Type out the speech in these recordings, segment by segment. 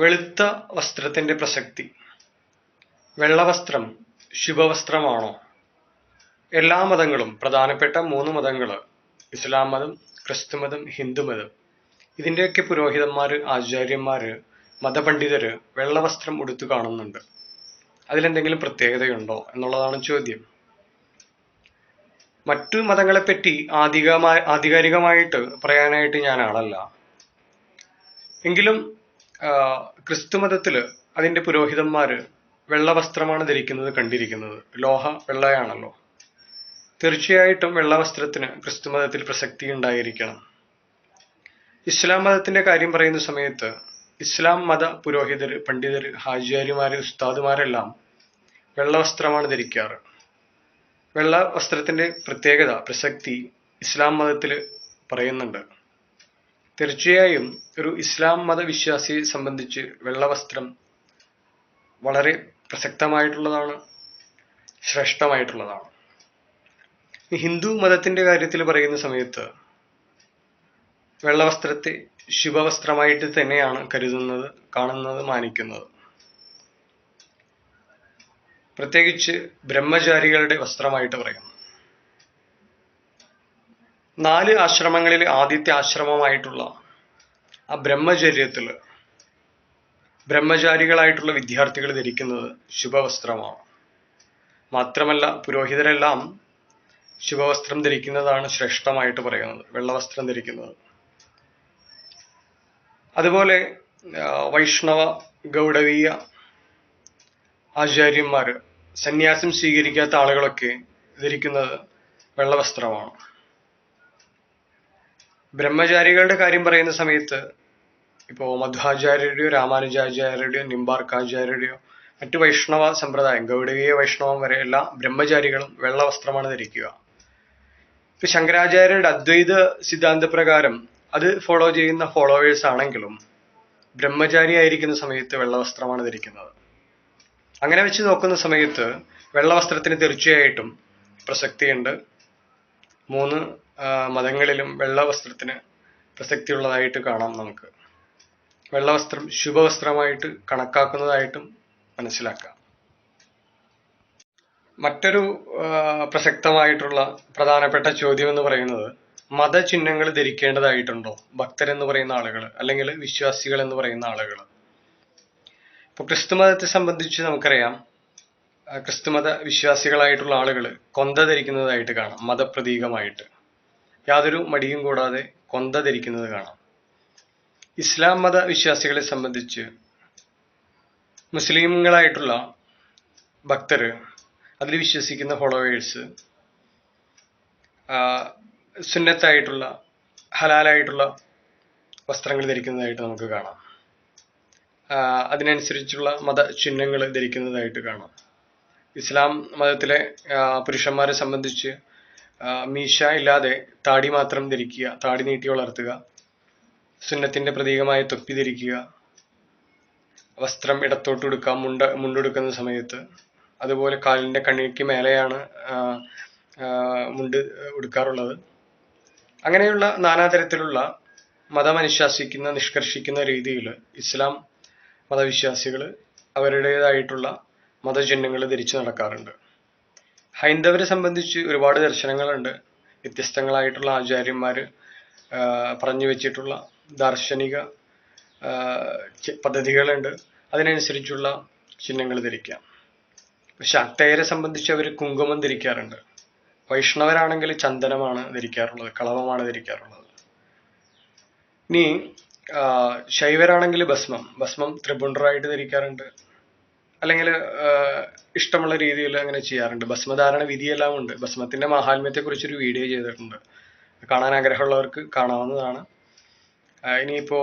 വെളുത്ത വസ്ത്രത്തിന്റെ പ്രസക്തി. വെള്ളവസ്ത്രം ശുഭവസ്ത്രമാണോ? എല്ലാ മതങ്ങളും പ്രധാനപ്പെട്ട മൂന്ന് മതങ്ങൾ ഇസ്ലാം മതം ക്രിസ്തുമതം ഹിന്ദുമതം ഇതിന്റെയൊക്കെ പുരോഹിതന്മാര് ആചാര്യന്മാര് മതപണ്ഡിതര് വെള്ളവസ്ത്രം ഉടുത്തു കാണുന്നുണ്ട്. അതിലെന്തെങ്കിലും പ്രത്യേകതയുണ്ടോ എന്നുള്ളതാണ് ചോദ്യം. മറ്റു മതങ്ങളെപ്പറ്റി ആധികമായി ആധികാരികമായിട്ട് പറയാനായിട്ട് ഞാൻ ആളല്ല എങ്കിലും ക്രിസ്തുമതത്തിൽ അതിന്റെ പുരോഹിതന്മാര് വെള്ള വസ്ത്രമാണ് ധരിക്കുന്നത് കണ്ടിരിക്കുന്നത്. ലോഹ വെള്ളയാണല്ലോ. തീർച്ചയായിട്ടും വെള്ള വസ്ത്രത്തിന് ക്രിസ്തുമതത്തിൽ പ്രസക്തി ഉണ്ടായിരിക്കണം. ഇസ്ലാം മതത്തിന്റെ കാര്യം പറയുന്ന സമയത്ത് ഇസ്ലാം മത പുരോഹിതർ പണ്ഡിതർ ഹാജിയാരിമാര് ഉസ്താദുമാരെല്ലാം വെള്ള വസ്ത്രമാണ് ധരിക്കാറ്. വെള്ള വസ്ത്രത്തിന്റെ പ്രത്യേകത പ്രസക്തി ഇസ്ലാം മതത്തിൽ പറയുന്നുണ്ട്. തീർച്ചയായും ഒരു ഇസ്ലാം മതവിശ്വാസിയെ സംബന്ധിച്ച് വെള്ള വസ്ത്രം വളരെ പ്രസക്തമായിട്ടുള്ളതാണ് ശ്രേഷ്ഠമായിട്ടുള്ളതാണ്. ഹിന്ദു മതത്തിന്റെ കാര്യത്തിൽ പറയുന്ന സമയത്ത് വെള്ളവസ്ത്രത്തെ ശുഭവസ്ത്രമായിട്ട് തന്നെയാണ് കരുതുന്നത് കാണുന്നത് മാനിക്കുന്നത്. പ്രത്യേകിച്ച് ബ്രഹ്മചാരികളുടെ വസ്ത്രമായിട്ട് പറയുന്നു. നാല് ആശ്രമങ്ങളിൽ ആദ്യത്തെ ആശ്രമമായിട്ടുള്ള ആ ബ്രഹ്മചര്യത്തിൽ ബ്രഹ്മചാരികളായിട്ടുള്ള വിദ്യാർത്ഥികൾ ധരിക്കുന്നത് ശുഭവസ്ത്രമാണ്. മാത്രമല്ല പുരോഹിതരെല്ലാം ശുഭവസ്ത്രം ധരിക്കുന്നതാണ് ശ്രേഷ്ഠമായിട്ട് പറയുന്നത് വെള്ളവസ്ത്രം ധരിക്കുന്നത്. അതുപോലെ വൈഷ്ണവ ഗൗഡവീയ ആചാര്യന്മാർ സന്യാസം സ്വീകരിക്കാത്ത ആളുകളൊക്കെ ധരിക്കുന്നത് വെള്ളവസ്ത്രമാണ്. ബ്രഹ്മചാരികളുടെ കാര്യം പറയുന്ന സമയത്ത് ഇപ്പോ മധ്വാചാര്യരുടെയോ രാമാനുജാചാര്യരുടെയോ നിമ്പാർക്കാചാര്യരുടെയോ മറ്റു വൈഷ്ണവ സമ്പ്രദായം ഗൗഡവീയ വൈഷ്ണവം വരെ എല്ലാ ബ്രഹ്മചാരികളും വെള്ള വസ്ത്രമാണ് ധരിക്കുക. ഇപ്പൊ ശങ്കരാചാര്യരുടെ അദ്വൈത സിദ്ധാന്ത പ്രകാരം അത് ഫോളോ ചെയ്യുന്ന ഫോളോവേഴ്സ് ആണെങ്കിലും ബ്രഹ്മചാരി ആയിരിക്കുന്ന സമയത്ത് വെള്ള വസ്ത്രമാണ് ധരിക്കുന്നത്. അങ്ങനെ വെച്ച് നോക്കുന്ന സമയത്ത് വെള്ള വസ്ത്രത്തിന് തീർച്ചയായിട്ടും പ്രസക്തിയുണ്ട്. മൂന്ന് മതങ്ങളിലും വെള്ള വസ്ത്രത്തിന് പ്രസക്തിയുള്ളതായിട്ട് കാണാം നമുക്ക്. വെള്ളവസ്ത്രം ശുഭവസ്ത്രമായിട്ട് കണക്കാക്കുന്നതായിട്ടും മനസ്സിലാക്കാം. മറ്റൊരു പ്രസക്തമായിട്ടുള്ള പ്രധാനപ്പെട്ട ചോദ്യം എന്ന് പറയുന്നത് മതചിഹ്നങ്ങൾ ധരിക്കേണ്ടതായിട്ടുണ്ടോ? ഭക്തരെന്ന് പറയുന്ന ആളുകൾ അല്ലെങ്കിൽ വിശ്വാസികൾ എന്ന് പറയുന്ന ആളുകൾ ഇപ്പൊ ക്രിസ്തുമതത്തെ സംബന്ധിച്ച് നമുക്കറിയാം ക്രിസ്തുമത വിശ്വാസികളായിട്ടുള്ള ആളുകൾ കൊന്ത ധരിക്കുന്നതായിട്ട് കാണാം മതപ്രതീകമായിട്ട്. യാതൊരു മടിയും കൂടാതെ കൊന്ത ധരിക്കുന്നത് കാണാം. ഇസ്ലാം മത വിശ്വാസികളെ സംബന്ധിച്ച് മുസ്ലിങ്ങളായിട്ടുള്ള ഭക്തർ അതിൽ വിശ്വസിക്കുന്ന ഫോളോവേഴ്സ് സുന്നത്തായിട്ടുള്ള ഹലാലായിട്ടുള്ള വസ്ത്രങ്ങൾ ധരിക്കുന്നതായിട്ട് നമുക്ക് കാണാം. അതിനനുസരിച്ചുള്ള മത ചിഹ്നങ്ങൾ ധരിക്കുന്നതായിട്ട് കാണാം. ഇസ്ലാം മതത്തിലെ പുരുഷന്മാരെ സംബന്ധിച്ച് മീശ ഇല്ലാതെ താടി മാത്രം ധരിക്കുക താടി നീട്ടി വളർത്തുക സുന്നത്തിന്റെ പ്രതീകമായ തൊപ്പി ധരിക്കുക വസ്ത്രം ഇടത്തോട്ട് എടുക്കുക മുണ്ട മുണ്ടെടുക്കുന്ന സമയത്ത് അതുപോലെ കാലിന്റെ കണ്ണിക്ക് മേലെയാണ് മുണ്ട് ഉടുക്കാറുള്ളത്. അങ്ങനെയുള്ള നാനാതരത്തിലുള്ള മതമനുശാസിക്കുന്ന നിഷ്കർഷിക്കുന്ന രീതിയിൽ ഇസ്ലാം മതവിശ്വാസികൾ അവരുടേതായിട്ടുള്ള മതചിഹ്നങ്ങൾ ധരിച്ചു നടക്കാറുണ്ട്. ഹൈന്ദവരെ സംബന്ധിച്ച് ഒരുപാട് ദർശനങ്ങളുണ്ട്. വ്യത്യസ്തങ്ങളായിട്ടുള്ള ആചാര്യന്മാര് പറഞ്ഞു വെച്ചിട്ടുള്ള ദാർശനിക പദ്ധതികളുണ്ട്. അതിനനുസരിച്ചുള്ള ചിഹ്നങ്ങൾ ധരിക്കാം. ശാക്തയരെ സംബന്ധിച്ച് അവർ കുങ്കുമം ധരിക്കാറുണ്ട്. വൈഷ്ണവരാണെങ്കിൽ ചന്ദനമാണ് ധരിക്കാറുള്ളത് കളവമാണ് ധരിക്കാറുള്ളത്. ഇനി ശൈവരാണെങ്കിൽ ഭസ്മം. ഭസ്മം ത്രിപുണ്ടറായിട്ട് ധരിക്കാറുണ്ട്. അല്ലെങ്കിൽ ഇഷ്ടമുള്ള രീതിയിൽ അങ്ങനെ ചെയ്യാറുണ്ട്. ഭസ്മധാരണ വിധിയെല്ലാം ഉണ്ട്. ഭസ്മത്തിന്റെ കുറിച്ചൊരു വീഡിയോ ചെയ്തിട്ടുണ്ട്. കാണാൻ ആഗ്രഹമുള്ളവർക്ക് കാണാവുന്നതാണ്. ഇനിയിപ്പോ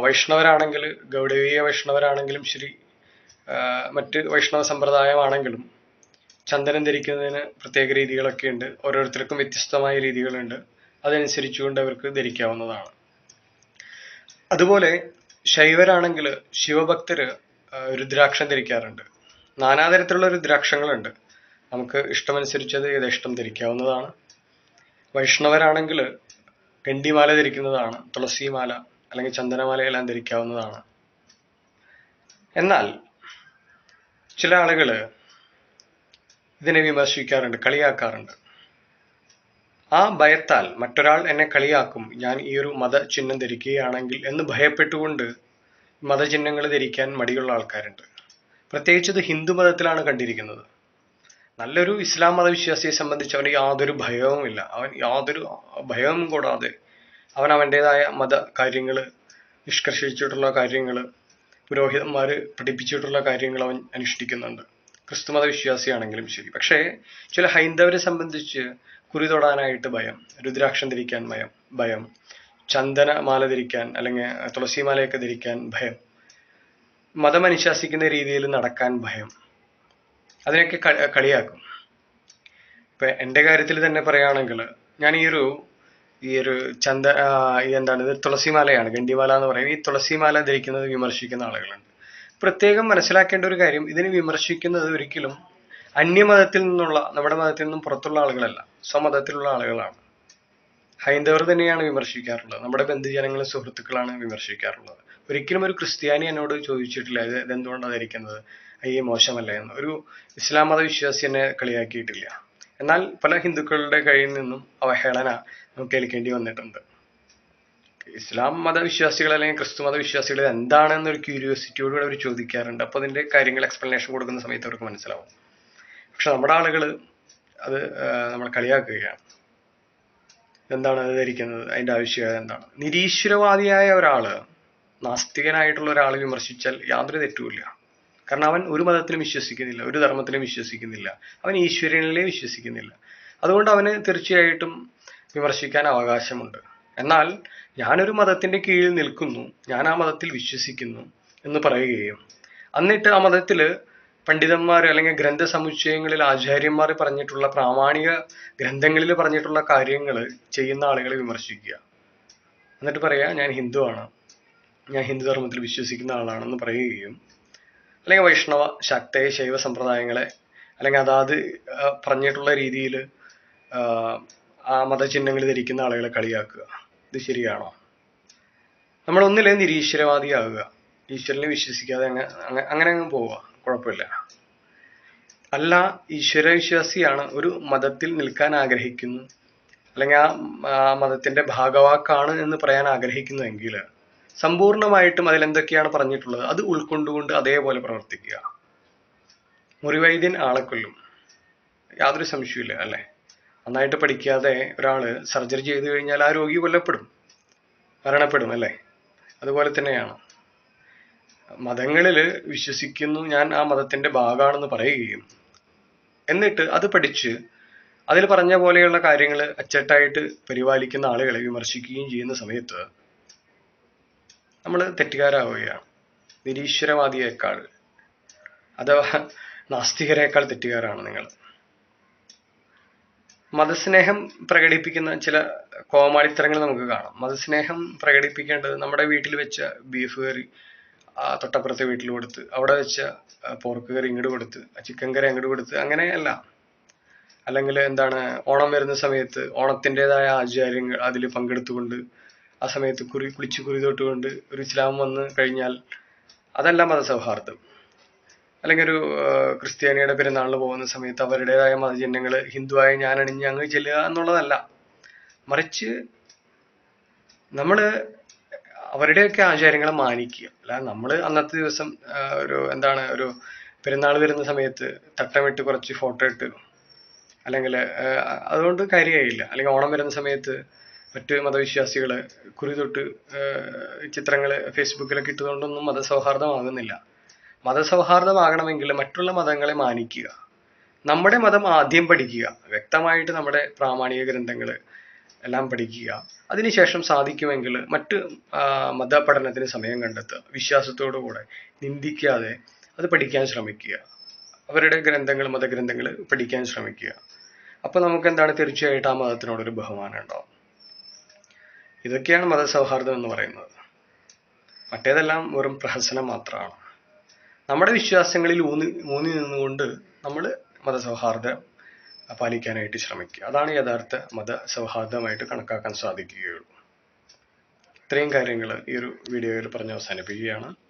വൈഷ്ണവരാണെങ്കിൽ ഗൗഡവീയ വൈഷ്ണവരാണെങ്കിലും ശരി മറ്റ് വൈഷ്ണവ സമ്പ്രദായമാണെങ്കിലും ചന്ദനം ധരിക്കുന്നതിന് പ്രത്യേക രീതികളൊക്കെ ഉണ്ട്. ഓരോരുത്തർക്കും വ്യത്യസ്തമായ രീതികളുണ്ട്. അതനുസരിച്ചുകൊണ്ട് അവർക്ക് ധരിക്കാവുന്നതാണ്. അതുപോലെ ശൈവരാണെങ്കിൽ ശിവഭക്തര് രുദ്രാക്ഷം ധരിക്കാറുണ്ട്. നാനാതരത്തിലുള്ള രുദ്രാക്ഷങ്ങളുണ്ട് നമുക്ക് ഇഷ്ടമനുസരിച്ചത് യഥേഷ്ടം ധരിക്കാവുന്നതാണ്. വൈഷ്ണവരാണെങ്കിൽ ഗണ്ടിമാല ധരിക്കുന്നതാണ് തുളസിമാല അല്ലെങ്കിൽ ചന്ദനമാലയെല്ലാം ധരിക്കാവുന്നതാണ്. എന്നാൽ ചില ആളുകൾ ഇതിനെ വിമർശിക്കാറുണ്ട് കളിയാക്കാറുണ്ട്. ആ ഭയത്താൽ മറ്റൊരാൾ എന്നെ കളിയാക്കും ഞാൻ ഈ ഒരു മത ചിഹ്നം ധരിക്കുകയാണെങ്കിൽ എന്ന് ഭയപ്പെട്ടുകൊണ്ട് മതചിഹ്നങ്ങൾ ധരിക്കാൻ മടിയുള്ള ആൾക്കാരുണ്ട്. പ്രത്യേകിച്ച് ഹിന്ദു മതത്തിലാണ് കണ്ടിരിക്കുന്നത്. നല്ലൊരു ഇസ്ലാം മതവിശ്വാസിയെ സംബന്ധിച്ച് അവന് യാതൊരു ഭയവുമില്ല അവൻ യാതൊരു ഭയവും കൂടാതെ അവൻ അവന്റെതായ മത കാര്യങ്ങൾ നിഷ്കർഷിച്ചിട്ടുള്ള കാര്യങ്ങൾ പുരോഹിതന്മാർ പഠിപ്പിച്ചിട്ടുള്ള കാര്യങ്ങൾ അവൻ അനുഷ്ഠിക്കുന്നുണ്ട്. ക്രിസ്തുമത വിശ്വാസിയാണെങ്കിലും ശരി. പക്ഷേ ചില ഹൈന്ദവരെ സംബന്ധിച്ച് കുറി തൊടാനായിട്ട് ഭയം രുദ്രാക്ഷം ധരിക്കാൻ ഭയം ഭയം ചന്ദന മാല ധരിക്കാൻ അല്ലെങ്കിൽ തുളസിമാലയൊക്കെ ധരിക്കാൻ ഭയം. മതം അനുശാസിക്കുന്ന രീതിയിൽ നടക്കാൻ ഭയം. അതിനൊക്കെ കളിയാക്കും. ഇപ്പൊ എന്റെ കാര്യത്തിൽ തന്നെ പറയുകയാണെങ്കിൽ ഞാൻ ഈ ഒരു ഈ ഒരു ചന്ദ ഈ എന്താണ് ഇത് തുളസിമാലയാണ് ഗണ്ടിമാല എന്ന് പറയുന്നത് ഈ തുളസിമാല ധരിക്കുന്നത് വിമർശിക്കുന്ന ആളുകളുണ്ട്. പ്രത്യേകം മനസ്സിലാക്കേണ്ട ഒരു കാര്യം ഇതിനെ വിമർശിക്കുന്നത് ഒരിക്കലും അന്യമതത്തിൽ നിന്നുള്ള നമ്മുടെ മതത്തിൽ നിന്നും പുറത്തുള്ള ആളുകളല്ല സ്വമതത്തിലുള്ള ആളുകളാണ്. ഹൈന്ദവർ തന്നെയാണ് വിമർശിക്കാറുള്ളത്. നമ്മുടെ ബന്ധുജനങ്ങളും സുഹൃത്തുക്കളാണ് വിമർശിക്കാറുള്ളത്. ഒരിക്കലും ഒരു ക്രിസ്ത്യാനി എന്നോട് ചോദിച്ചിട്ടില്ല ഇത് ഇതെന്തുകൊണ്ടാണ് ധരിക്കുന്നത്? അയ്യേ മോശമല്ല എന്ന്. ഒരു ഇസ്ലാം മത വിശ്വാസി എന്നെ കളിയാക്കിയിട്ടില്ല. എന്നാൽ പല ഹിന്ദുക്കളുടെ കയ്യിൽ നിന്നും അവഹേളന നമുക്ക് ഏൽക്കേണ്ടി വന്നിട്ടുണ്ട്. ഇസ്ലാം മതവിശ്വാസികൾ അല്ലെങ്കിൽ ക്രിസ്തു മതവിശ്വാസികൾ എന്താണെന്നൊരു ക്യൂരിയോസിറ്റിയോടുകൂടെ അവർ ചോദിക്കാറുണ്ട്. അപ്പോൾ അതിന്റെ കാര്യങ്ങൾ എക്സ്പ്ലനേഷൻ കൊടുക്കുന്ന സമയത്ത് അവർക്ക് മനസ്സിലാവും. പക്ഷെ നമ്മുടെ ആളുകൾ അത് നമ്മൾ കളിയാക്കുകയാണ്. എന്താണ് ധരിക്കുന്നത് അതിന്റെ ആവശ്യകത എന്താണ്? നിരീശ്വരവാദിയായ ഒരാൾ നാസ്തികനായിട്ടുള്ള ഒരാളെ വിമർശിച്ചാൽ യാതൊരു തെറ്റുമില്ല. കാരണം അവൻ ഒരു മതത്തിലും വിശ്വസിക്കുന്നില്ല ഒരു ധർമ്മത്തിലും വിശ്വസിക്കുന്നില്ല. അവൻ ഈശ്വരനിലേ വിശ്വസിക്കുന്നില്ല. അതുകൊണ്ട് അവന് തീർച്ചയായിട്ടും വിമർശിക്കാൻ അവകാശമുണ്ട്. എന്നാൽ ഞാനൊരു മതത്തിന്റെ കീഴിൽ നിൽക്കുന്നു ഞാൻ ആ മതത്തിൽ വിശ്വസിക്കുന്നു എന്ന് പറയുകയും എന്നിട്ട് ആ മതത്തിൽ പണ്ഡിതന്മാർ അല്ലെങ്കിൽ ഗ്രന്ഥ സമുച്ചയങ്ങളിൽ ആചാര്യന്മാർ പറഞ്ഞിട്ടുള്ള പ്രാമാണിക ഗ്രന്ഥങ്ങളിൽ പറഞ്ഞിട്ടുള്ള കാര്യങ്ങൾ ചെയ്യുന്ന ആളുകളെ വിമർശിക്കുക. എന്നിട്ട് പറയാ ഞാൻ ഹിന്ദുവാണ് ഞാൻ ഹിന്ദു ധർമ്മത്തിൽ വിശ്വസിക്കുന്ന ആളാണെന്ന് പറയുകയും അല്ലെങ്കിൽ വൈഷ്ണവ ശക്തയ ശൈവ സമ്പ്രദായങ്ങളെ അല്ലെങ്കിൽ അതാത് പറഞ്ഞിട്ടുള്ള രീതിയിൽ ആ മതചിഹ്നങ്ങൾ ധരിക്കുന്ന ആളുകളെ കളിയാക്കുക. ഇത് ശരിയാണോ? നമ്മൾ ഒന്നിലെ നിരീശ്വരവാദിയാകുക. ഈശ്വരനെ വിശ്വസിക്കാതെ അങ്ങ് അങ്ങ- അങ്ങനെ അങ്ങ് പോവുക. കുഴപ്പമില്ല. അല്ല ഈശ്വര വിശ്വാസിയാണ് ഒരു മതത്തിൽ നിൽക്കാൻ ആഗ്രഹിക്കുന്നു. അല്ലെങ്കിൽ ആ മതത്തിന്റെ ഭാഗവാക്കാണ് എന്ന് പറയാൻ ആഗ്രഹിക്കുന്നുവെങ്കിൽ സമ്പൂർണമായിട്ടും അതിലെന്തൊക്കെയാണ് പറഞ്ഞിട്ടുള്ളത്? അത് ഉൾക്കൊണ്ടുകൊണ്ട് അതേപോലെ പ്രവർത്തിക്കുക. മുറിവൈദ്യൻ ആളെ കൊല്ലും. യാതൊരു സംശയമില്ല അല്ലെ? നന്നായിട്ട് പഠിക്കാതെ ഒരാൾ സർജറി ചെയ്തു കഴിഞ്ഞാൽ ആ രോഗി കൊല്ലപ്പെടും. മരണപ്പെടും അല്ലേ? അതുപോലെ തന്നെയാണ്. മതങ്ങളിൽ വിശ്വസിക്കുന്നു ഞാൻ ആ മതത്തിന്റെ ഭാഗമാണെന്ന് പറയുകയും എന്നിട്ട് അത് പഠിച്ച് അതിൽ പറഞ്ഞ പോലെയുള്ള കാര്യങ്ങൾ അച്ചട്ടായിട്ട് പരിപാലിക്കുന്ന ആളുകളെ വിമർശിക്കുകയും ചെയ്യുന്ന സമയത്ത് നമ്മൾ തെറ്റുകാരാവുകയാണ്. നിരീശ്വരവാദിയേക്കാൾ അഥവാ നാസ്തികരേക്കാൾ തെറ്റുകാരാണ് നിങ്ങൾ. മതസ്നേഹം പ്രകടിപ്പിക്കുന്ന ചില കോമാളിത്തരങ്ങൾ നമുക്ക് കാണാം. മതസ്നേഹം പ്രകടിപ്പിക്കേണ്ടത് നമ്മുടെ വീട്ടിൽ വെച്ച ബീഫ് കറി ആ തൊട്ടപ്പുറത്തെ വീട്ടിൽ കൊടുത്ത് അവിടെ വെച്ച പോർക്ക് കറി ഇങ്ങോട്ട് കൊടുത്ത് ചിക്കൻ കറി അങ്ങോട്ട് കൊടുത്ത് അങ്ങനെയല്ല. അല്ലെങ്കിൽ എന്താണ് ഓണം വരുന്ന സമയത്ത് ഓണത്തിന്റെതായ ആചാര്യങ്ങൾ അതിൽ പങ്കെടുത്തുകൊണ്ട് ആ സമയത്ത് കുറി കുളിച്ച് കുറി തൊട്ടുകൊണ്ട് ഒരു ഇസ്ലാം വന്ന് കഴിഞ്ഞാൽ അതല്ല മതസൗഹാർദ്ദം. അല്ലെങ്കിൽ ഒരു ക്രിസ്ത്യാനിയുടെ പെരുന്നാളിൽ പോകുന്ന സമയത്ത് അവരുടേതായ മതചിഹ്നങ്ങൾ ഹിന്ദുവായ ഞാൻ അണിഞ്ഞ് അങ്ങ് ചെല്ലുക എന്നുള്ളതല്ല. മറിച്ച് നമ്മൾ അവരുടെയൊക്കെ ആചാരങ്ങളെ മാനിക്കുക. അല്ല നമ്മൾ അന്നത്തെ ദിവസം ഒരു എന്താണ് ഒരു പെരുന്നാൾ വരുന്ന സമയത്ത് തട്ടമിട്ട് കുറച്ച് ഫോട്ടോ ഇട്ട്. അല്ലെങ്കിൽ അതുകൊണ്ട് കാര്യമായില്ല അല്ലെങ്കിൽ ഓണം വരുന്ന സമയത്ത് മറ്റ് മതവിശ്വാസികൾ കുറി തൊട്ട് ചിത്രങ്ങൾ ഫേസ്ബുക്കിലൊക്കെ ഇട്ടതുകൊണ്ടൊന്നും മതസൗഹാർദ്ദമാകുന്നില്ല. മതസൗഹാർദ്ദമാകണമെങ്കിൽ മറ്റുള്ള മതങ്ങളെ മാനിക്കുക. നമ്മുടെ മതം ആദ്യം പഠിക്കുക. വ്യക്തമായിട്ട് നമ്മുടെ പ്രാമാണിക ഗ്രന്ഥങ്ങൾ എല്ലാം പഠിക്കുക. അതിനുശേഷം സാധിക്കുമെങ്കിൽ മറ്റ് മതപഠനത്തിന് സമയം കണ്ടെത്തുക. വിശ്വാസത്തോടു കൂടെ നിന്ദിക്കാതെ അത് പഠിക്കാൻ ശ്രമിക്കുക. അവരുടെ ഗ്രന്ഥങ്ങൾ മതഗ്രന്ഥങ്ങൾ പഠിക്കാൻ ശ്രമിക്കുക. അപ്പോൾ നമുക്ക് എന്താണ് തീർച്ചയായിട്ടും ആ മതത്തിനോടൊരു ബഹുമാനം ഉണ്ടാവും. ഇതൊക്കെയാണ് മതസൗഹാർദ്ദം എന്ന് പറയുന്നത്. മറ്റേതെല്ലാം വെറും പ്രഹസനം മാത്രമാണ്. നമ്മുടെ വിശ്വാസങ്ങളിൽ ഊന്നി ഊന്നി നിന്നുകൊണ്ട് നമ്മൾ മതസൗഹാർദ്ദം പാലിക്കാനായിട്ട് ശ്രമിക്കുക. അതാണ് യഥാർത്ഥ മത സൗഹാർദ്ദമായിട്ട് കണക്കാക്കാൻ സാധിക്കുകയുള്ളൂ. ഇത്രയും കാര്യങ്ങൾ ഈ ഒരു വീഡിയോയിൽ പറഞ്ഞ് അവസാനിപ്പിക്കുകയാണ്.